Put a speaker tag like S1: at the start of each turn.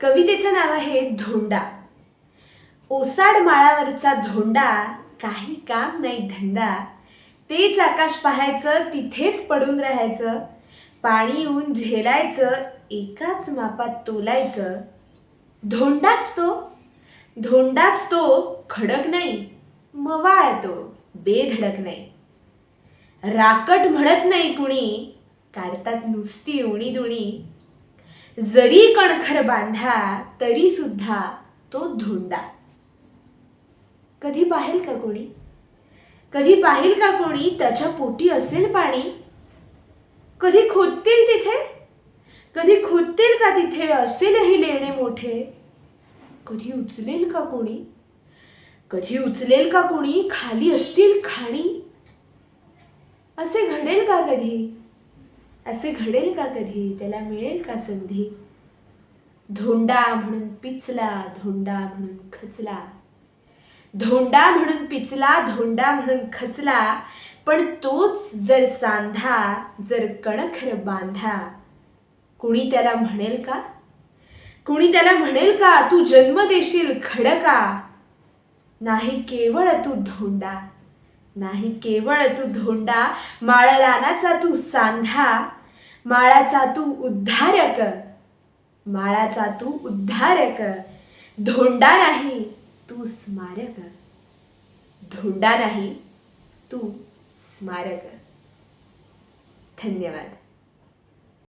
S1: कवितेचं नाव आहे धोंडा. ओसाड माळावरचा धोंडा काही काम नाही धंदा. तेच आकाश पाहायचं तिथेच पडून राहायचं. पाणी येऊन झेलायचं एकाच मापात तोलायचं. धोंडाच तो. धोंडाच तो खडक नाही मवाळ तो बेधडक नाही. राकट म्हणत नाही कुणी काढतात नुसती उणी दुणी जरी कणखर बांधा तरी सुद्धा तो धोंडा. कधी पाहेल का कोणी? कधी पाहिल का कोणी त्याच्या पोटी असेल पाणी? कधी खोदतील तिथे? कधी खोदतील का तिथे असेलही लेणे मोठे? कधी उचलेल का कोणी? कधी उचलेल का कोणी? खाली असतील खाणी. असे घडेल का कधी? असे घडेल का कधी? त्याला मिळेल का संधी? धोंडा म्हणून पिचला धोंडा म्हणून खचला. धोंडा म्हणून पिचला धोंडा म्हणून खचला पण तोच जर सांधा जर कणखर बांधा. कुणी त्याला म्हणेल का? कुणी त्याला म्हणेल का तू जन्म देशील खडका? नाही केवळ तू धोंडा. नाही केवळ तू धोंडा. माळरानाचा तू सांधा. माळाचा तू उद्धारक माळाचा तू उद्धारक धोंडा नाही तू स्मारक. धोंडा नाही तू स्मारक. धन्यवाद.